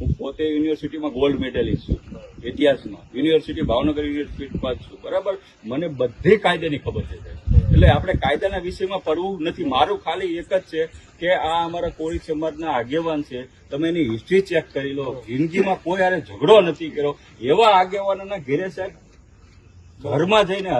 હું પોતે યુનિવર્સિટીમાં ગોલ્ડ મેડલિસ્ટ છું, ઇતિહાસમાં. યુનિવર્સિટી ભાવનગર યુનિવર્સિટી પાસ છું, બરાબર? મને બધી કાયદાની ખબર છે એટલે આપણે કાયદાના વિષયમાં પડવું નથી. મારું ખાલી એક જ છે કે આ અમારા કોળી સમાજના આગેવાન છે. તમે એની હિસ્ટ્રી ચેક કરી લો. જિંદગીમાં કોઈ હારે ઝઘડો નથી કર્યો. એવા આગેવાનોના ઘેરે સાહેબ, ઘરમાં જઈને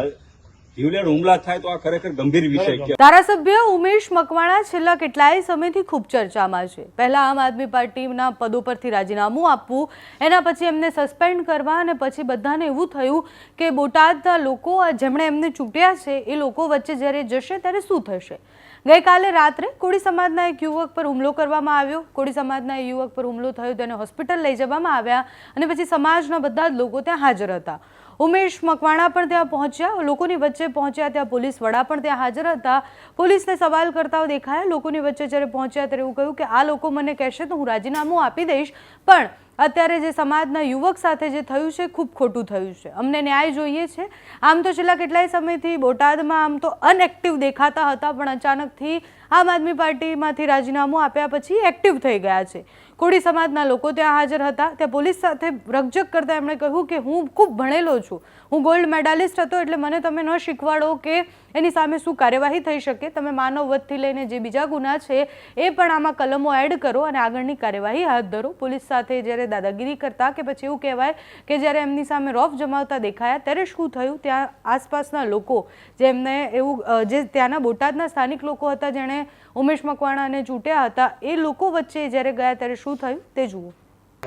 જીવલેણ હુમલા થાય તો આ ખરેખર ગંભીર વિષય છે ધારાસભ્ય ઉમેશ મકવાણા છેલ્લા કેટલાય સમયથી ખૂબ ચર્ચામાં છે. પહેલા આમ આદમી પાર્ટીના પદો પરથી રાજીનામું આપવું એના પછી એમને સસ્પેન્ડ કરવા અને પછી બધાને એવું થયું કે બોટાદના લોકો જેમણે એમને ચૂંટ્યા છે એ લોકો વચ્ચે જ્યારે જશે ત્યારે શું થશે? ગઈકાલે રાત્રે કોળી સમાજના એક યુવક પર હુમલો કરવામાં આવ્યો. કોળી સમાજના યુવક પર હુમલો થયો તેને હોસ્પિટલ લઈ જવામાં આવ્યા અને પછી સમાજના બધા જ લોકો ત્યાં હાજર હતા. ઉમેશ મકવાણા પણ ત્યાં પહોંચ્યા. લોકોની વચ્ચે પહોંચ્યા ત્યાં પોલીસ વડા પણ ત્યાં હાજર હતા. પોલીસને સવાલ કરતા દેખાયા. લોકોની વચ્ચે જ્યારે પહોંચ્યા ત્યારે એવું કહ્યું કે, આ લોકો મને કહેશે તો હું રાજીનામું આપી દઈશ, પણ અત્યારે જે સમાજના યુવક સાથે જે થયું છે, ખૂબ ખોટું થયું છે. અમને ન્યાય જોઈએ છે. આમ તો છેલ્લા કેટલાય સમયથી બોટાદમાં આમ તો અનએક્ટિવ દેખાતા હતા, પણ અચાનકથી આમ આદમી પાર્ટીમાંથી રાજીનામું આપ્યા પછી એક્ટિવ થઈ ગયા છે. કોળી સમાજના લોકો ત્યાં હાજર હતા. ત્યાં પોલીસ સાથે રકજક કરતા એમણે કહ્યું કે હું ખૂબ ભણેલો છું. હું ગોલ્ડ મેડાલિસ્ટ હતો, એટલે મને તમે ન શીખવાડો કે એની સામે શું કાર્યવાહી થઈ શકે. તમે માનવ વધથી લઈને જે બીજા ગુના છે, એ પણ આમાં કલમો એડ કરો અને આગળની કાર્યવાહી હાથ ધરો. પોલીસ સાથે જ્યારે દાદાગીરી કરતા કે પછી એવું કહેવાય કે જ્યારે એમની સામે રોફ જમાવતા દેખાયા ત્યારે શું થયું? ત્યાં આસપાસના લોકો જેમને એવું જે ત્યાંના બોટાદના સ્થાનિક લોકો હતા જેણે ઉમેશ મકવાણાને ચૂંટ્યા હતા એ લોકો વચ્ચે જ્યારે ગયા ત્યારે શું થયું તે જુઓ.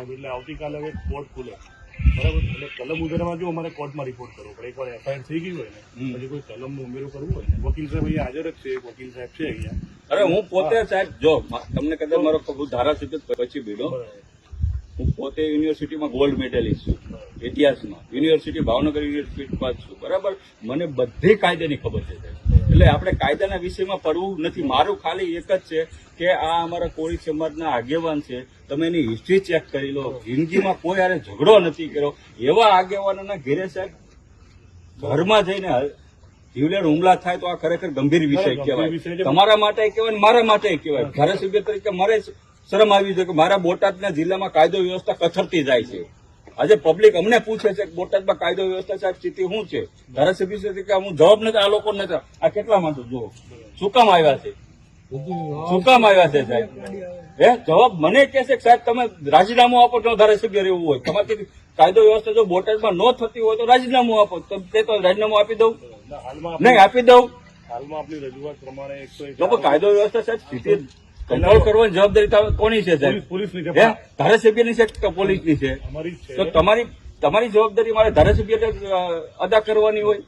એટલે આવતીકાલે હવે કોર્ટ ખુલે. બરાબર? એટલે કલમ ઉમેરવા જો અમારે કોર્ટમાં રિપોર્ટ કરવો પડે. એકવાર એફઆઈઆર થઈ ગઈ હોય ને પછી કોઈ કલમ ઉમેરો કરવું હોય ને. વકીલ સાહેબ અહીંયા હાજર જ છે. એક વકીલ સાહેબ છે અહીંયા. અરે હું પોતે સાહેબ જો તમને કદાચ મારો ધારાસભ્ય પછી બીડો. હું પોતે યુનિવર્સિટીમાં ગોલ્ડ મેડલિસ્ટ છું ઇતિહાસમાં. યુનિવર્સિટી ભાવનગર યુનિવર્સિટીમાં છું બરાબર? મને બધે કાયદાની ખબર છે. એટલે આપણે કાયદાના વિષયમાં પડવું નથી. મારું ખાલી એક જ છે કે આ અમારા કોળી સમાજના આગેવાન છે. તમે એની હિસ્ટ્રી ચેક કરી લો. જિંદગીમાં કોઈ હારે ઝઘડો નથી કર્યો. એવા આગેવાનોના ઘેરે સાહેબ ઘરમાં જઈને જીવલેણ હુમલા થાય તો આ ખરેખર ગંભીર વિષય. કહેવાય. તમારા માટે કહેવાય મારા માટે કહેવાય. ધારાસભ્ય તરીકે મારે શરમ આવી છે કે મારા બોટાદના જિલ્લામાં કાયદો વ્યવસ્થા કથરતી જાય છે. આજે પબ્લિક અમને પૂછે છે કે બોટાદમાં કાયદો વ્યવસ્થા સાહેબ સ્થિતિ શું છે? ધારાસભ્ય તરીકે હું જવાબ નથી આ લોકો નથી. આ કેટલા માંગુ જુઓ. શું કામ આવ્યા છે? શું કામ આવ્યા છે સાહેબ? હે? જવાબ મને કે છે કે સાહેબ તમે રાજીનામું આપો તો ધારાસભ્ય રહેવું હોય. તમારી કાયદો વ્યવસ્થા જો બોટાદમાં ન થતી હોય તો રાજીનામું આપો. તો તે તો રાજીનામું આપી દઉં? નહીં આપી દઉં? હાલમાં આપણી રજૂઆત પ્રમાણે કાયદો વ્યવસ્થા સાહેબ સ્થિતિ કંટ્રોલ કરવાની જવાબદારી કોની છે સાહેબ? પોલીસ પોલીસની છે ધારાસભ્યની છે કે પોલીસની છે? તો તમારી તમારી જવાબદારી મારે ધારાસભ્ય અદા કરવાની હોય?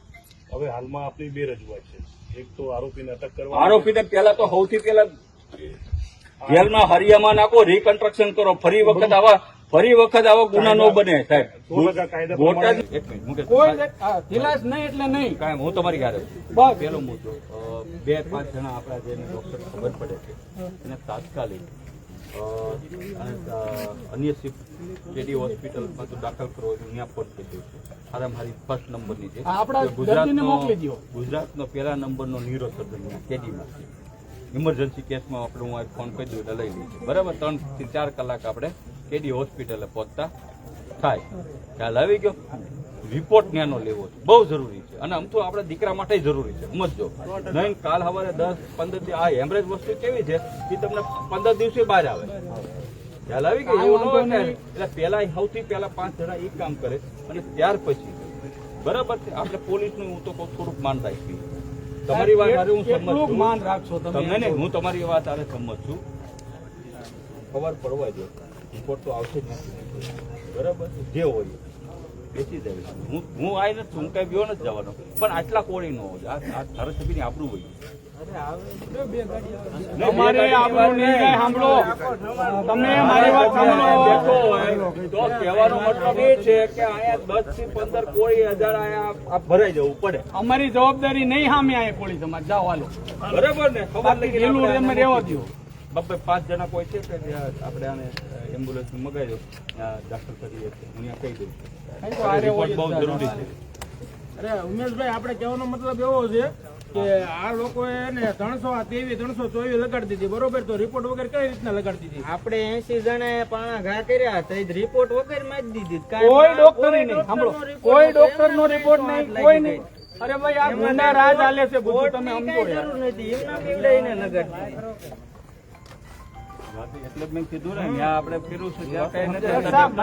હવે હાલમાં આપણી બે રજૂઆત છે. એક તો આરોપીને અટક કરવા આરોપીને પહેલા તો સૌથી પહેલા જેલમાં હરિયામાં નાખો રિકન્સ્ટ્રક્શન કરો ફરી વખત આવા ફરી વખત આવો ગુના ન બને સાહેબ. બોટાદ નહીં એટલે નહીં. કાંઈ હું તમારી ઘરે પેલો બસ. મુદ્દો બે પાંચ જણા આપણા જે ડોક્ટર ખબર પડે છે એને તાત્કાલિક અન્ય શિફ્ટ જેડી હોસ્પિટલમાં તો દાખલ કરવો હોય ત્યાં ફોન થઈ ગયો છે. હારામાં હારી ફર્સ્ટ નંબરની છે. ગુજરાતનો-. ગુજરાતનો પહેલા નંબરનો ન્યુરો સર્જન કેડીમાં છે. ઇમરજન્સી કેસમાં આપણે હું આ ફોન કરી દઉં એટલે લઈ લઈશું. બરાબર? ત્રણથી ચાર કલાક આપણે કેડી હોસ્પિટલે પહોંચતા? થાય. ખ્યાલ આવી ગયો? રિપોર્ટ ત્યાંનો લેવો છે. બહુ જરૂરી છે. અને આમ તો આપણા દીકરા માટે જરૂરી છે. સમજજો નહીં કાલ સવારે દસ પંદર દિવસ આ હેમરેજ વસ્તુ કેવી છે? કે તમને પંદર દિવસે બહાર આવે. ખ્યાલ આવી ગયો? એવું ન હોય એટલે પેલા સૌથી પહેલા પાંચ જણા એ કામ કરે. અને ત્યાર પછી બરાબર છે? આપણે પોલીસનું હું તો કહું થોડુંક માન રાખી તમારી વાત હારે હું સંમત છું. માન રાખશો તમે? હું તમારી વાત હારે સંમત છું. ખબર પડવા દો રિપોર્ટ તો આવશે જ નથી. બરાબર? જે હોય બેસી જાય. હું હું નથી હું કઈ બીઓ નથી જવાનો. પણ આટલા કોળી ન હોય. આ ધારાસભ્યની હોય. આપણું નહીં કાંઈ સાંભળો. તમે મારી વાત સાંભળો. હોય તો કહેવાનો મતલબ એ છે કે અહીંયા દસથી પંદર કોળી હજાર અહીંયા ભરાઈ જવું પડે. અમારી જવાબદારી નહીં સામે આવે કોળી સમાજ. જાઓ હાલો. બરાબર ને? ખબર રહેવા દો બબ્બે પાંચ જણા કોઈ છે કે આપણે આને એમ્બ્યુલન્સ મગાવી દો દાખલ કરી હું અહીંયા કહી દઉં. રિપોર્ટ બહુ જરૂરી છે. અરે ઉમેશભાઈ આપણે કહેવાનો મતલબ એવો છે કે આ લોકોએ ને ત્રણસો ત્રેવીસ ત્રણસો ચોવીસ લગાડી દીધી બરોબર? તો રિપોર્ટ વગર કઈ રીતના લગાડી દીધી? આપણે એસી જણાએ પાણા ઘા કર્યા તો રિપોર્ટ વગરમાં જ દીધી. કોઈ ડોક્ટર નહીં સાંભળો. કોઈ ડોક્ટર નો રિપોર્ટ નહીં કોઈ નહીં. અરે ભાઈ આ ગુંડા રાજ હાલે છે બધું તમે સમજો જરૂર નથી. એમના પીવડાઈને લગાડી એટલે મેં કીધું ને ત્યાં આપણે ફેરવું છું ત્યાં કઈ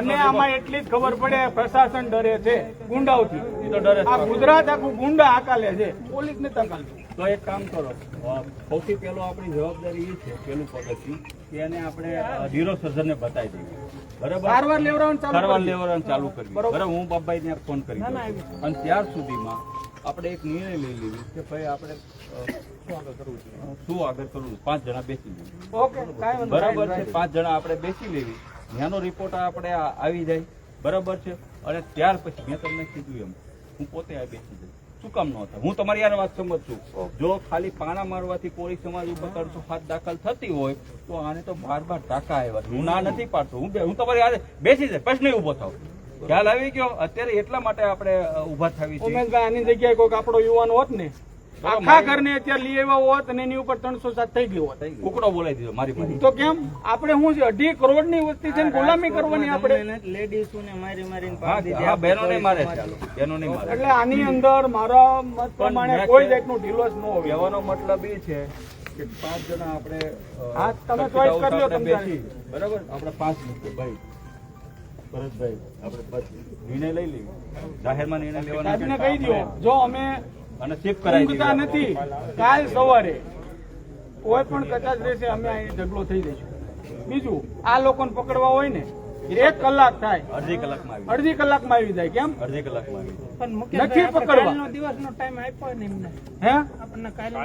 મને આમાં એટલી જ ખબર પડે પ્રશાસન ડરે છે ગુંડાઓથી. તો ડરે આ ગુજરાત આખું ગુંડા આકાલે છે. પોલીસ ને તકાલતું તો એક કામ કરો સૌથી પહેલો આપણી જવાબદારી એ છે પેલું પગથિયું કે એને આપણે ઝીરો સર્જનને બતાવી દઈએ. બરાબર? સારવાર લેવડાવવાનું ચાલુ સારવાર કરી દઈએ. લેવડાવવાનું ચાલુ કરીએ બરાબર. હું બાબાઈને ફોન કરી. અને ત્યાર સુધીમાં આપણે એક નિર્ણય લઈ લીધો કે ભાઈ આપણે શું આગળ કરવું પાંચ જણા બેસી લઈએ ઓકે કાંઈ વાંધો બરાબર છે? પાંચ જણા આપણે બેસી લેવી. ત્યાંનો રિપોર્ટ આપણે આવી જાય. બરાબર છે? અને ત્યાર પછી મેં તમને કીધું એમ હું પોતે આ બેસી જઈશ. શું કામ ન થાય? હું તમારી યાર વાત સમજ છું. જો ખાલી પાણા મારવાથી કોળી સમાજ ઉપર ત્રણસો હાથ દાખલ થતી હોય તો આને તો બાર બાર ટાકા આવ્યા હું ના નથી પાડતો. હું હું તમારી યારે બેસી જાય પ્રશ્ન ઊભો થાવ ખ્યાલ આવી ગયો? અત્યારે એટલા માટે આપણે ઊભા થવી છે ઉમેશભાઈ આની જગ્યાએ કોઈક આપણો યુવાન હોત ને આખા ઘરને અત્યારે લઈ આવ્યા હોત અને એની ઉપર ત્રણસો સાત થઈ ગયો હોત. કુકડો બોલાવી દીધો મારી પાસે. તો કેમ? આપણે શું છે અઢી કરોડની વસ્તી છે ગુલામી કરવાની આપણે. લેડીઝોને મારી મારીને હા પાડી દીધી. હા આપણે બહેનો નહીં મારે ચાલો બહેનો નહીં મારે. એટલે આની અંદર મારા મત પ્રમાણે કોઈ જાતનું ઢીલોસ ન હોય કહેવાનો મતલબ એ છે કે પાંચ જણા આપણે હા, તમે ચોઈસ કરી લો તમે બરાબર? આપણે પાંચ મૂકીએ ભાઈ ભરતભાઈ આપણે નિર્ણય લઈ લઈએ. જાહેરમાં નિર્ણય લેવાનો કહી દો જો અમે ઊંઘતા નથી. કાલ સવારે કોઈ પણ કચાશ રહેશે અમે અહીં ઝઘડો થઈ જઈશું. બીજું આ લોકોને પકડવા હોય ને એક કલાક થાય. અડધી કલાકમાં આવી અડધી કલાકમાં આવી જાય કેમ? અડધી કલાકમાં આવી નથી પકડવા. દિવસનો ટાઈમ આપ્યો ને એમને. હે? આપણને કાલે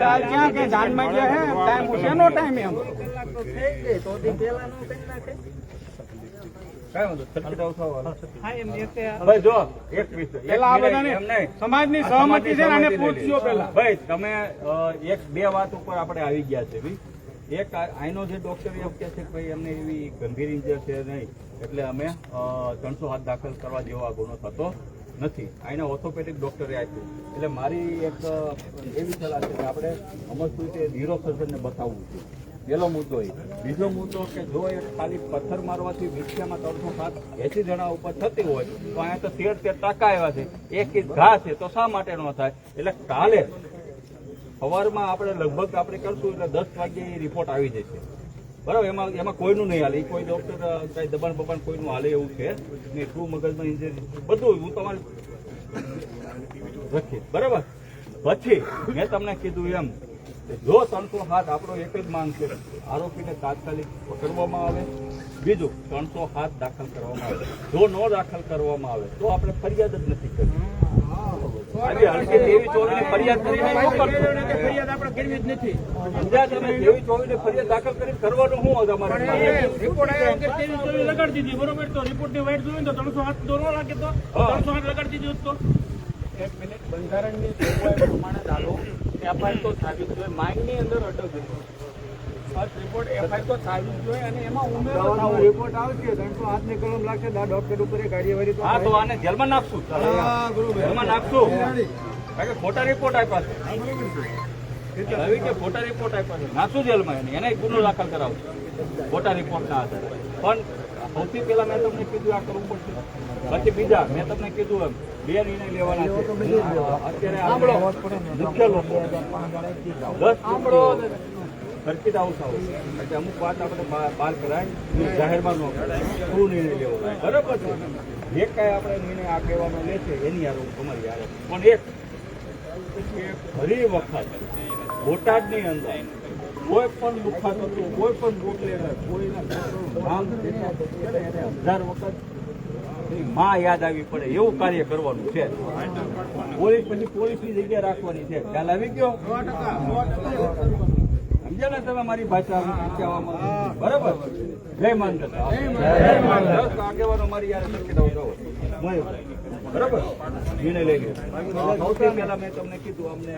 કાલ ક્યાં કે જાનમાં ગયા હે? ટાઈમ શેનો ટાઈમ એમ? કલાક તો થઈ ગઈ તો દી પહેલા નો કરી નાખે. સમાજની સહમતિ છે ને આને સહમતિ લઈ પૂછજો પેલા. ભાઈ તમે એક બે વાત ઉપર આપણે આવી ગયા છે એક આઈનો જે ડોક્ટર એમ કે છે ભાઈ એમને એવી ગંભીર ઇન્જર છે નહીં. એટલે અમે ત્રણસો હાથ દાખલ કરવા જેવો આ ગુનો થતો નથી. આઈના ઓર્થોપેડિક ડોક્ટરે આપ્યું. એટલે મારી એક એવી સલાહ છે કે આપણે અમસ્તું તે ઝીરો સર્જનને બતાવવું છે. પહેલો મુદ્દો એ. બીજો મુદ્દો કે જો એ ખાલી પથ્થર મારવાથી વિછિયામાં ત્રણસો સાત એસી જણા ઉપર થતી હોય, તો અહીંયા તો તેર તેર ટાંકા આવ્યા છે. એક ઇંચ ઘા છે, તો શા માટે ન થાય? એટલે કાલે સવારમાં આપણે લગભગ આપણે કરશું એટલે દસ વાગ્યે એ રિપોર્ટ આવી જશે. બરાબર? એમાં એમાં કોઈનું નહીં હાલે. કોઈ ડોક્ટર કઈ દબાણ બબાણ કોઈનું હાલે એવું છે નહીં. શું મગજમાં ઇન્જરી બધું હું તમારે રાખીશ બરાબર? પછી મેં તમને કીધું એમ જો ત્રણસો હાથ આપણો એક જ માંગ છે આરોપીને તાત્કાલિક પકડવામાં આવે. બીજું ત્રણસો હાથ દાખલ કરવામાં આવે. જો ન દાખલ કરવામાં આવે તો આપણે ફરિયાદ જ નથી હતું રિપોર્ટની વાઇટ જોયું તો ત્રણસો હાથ દોરવા લાગે તો. ત્રણસો હાથ લગાડી દીધું તો. એક મિનિટ બંધારણની જોગવાઈ પ્રમાણે ચાલો એફઆઈઆર તો થવી જોઈએ માઇન્ડની અંદર અટક ફર્સ્ટ રિપોર્ટ એફઆઈઆર તો થવી જોઈએ અને એમાં ઉમેરો રિપોર્ટ આવશે ત્રણસો હાથની કલમ લાગશે ડોક્ટર ઉપર કાર્યવાહી હા તો આને જેલમાં નાખશું. જેલમાં નાખશું. કારણ કે ખોટા રિપોર્ટ આપ્યા છે. હવે કે ખોટા રિપોર્ટ આપ્યા છે. નાખશું જેલમાં એને. એને ગુનો દાખલ કરાવશું ખોટા રિપોર્ટના આધારે. પણ સૌથી પહેલા મેં તમને કીધું આ કરવું પડશે. પછી બીજા મેં તમને કીધું એમ બે નિર્ણય લેવાના છે. અત્યારે મુખ્ય લોકો. દસ સર્કિટ હાઉસ આવો એટલે અમુક વાત આપણે બહાર કરાય જાહેરમાં ન કરાય. શું નિર્ણય લેવો બરાબર છે. જે કાંઈ આપણે નિર્ણય આ કહેવાનો લે છે એની યાર તમારી યાર પણ એક ફરી વખત બોટાદની અંદર કોઈ પણ દુખાત કોઈ પણ બુટલેગર કોઈના હજાર વખતમાં યાદ આવી પડે એવું કાર્ય કરવાનું છે. પોલીસ પછી પોલીસની જગ્યા રાખવાની છે. ખ્યાલ આવી ગયો? સમજ્યા ને તમે મારી ભાષા બરાબર? જય દસ આગેવાનો મારી યાર બરાબર? નિર્ણય લઈ ગયો સૌથી પહેલા મેં તમને કીધું અમને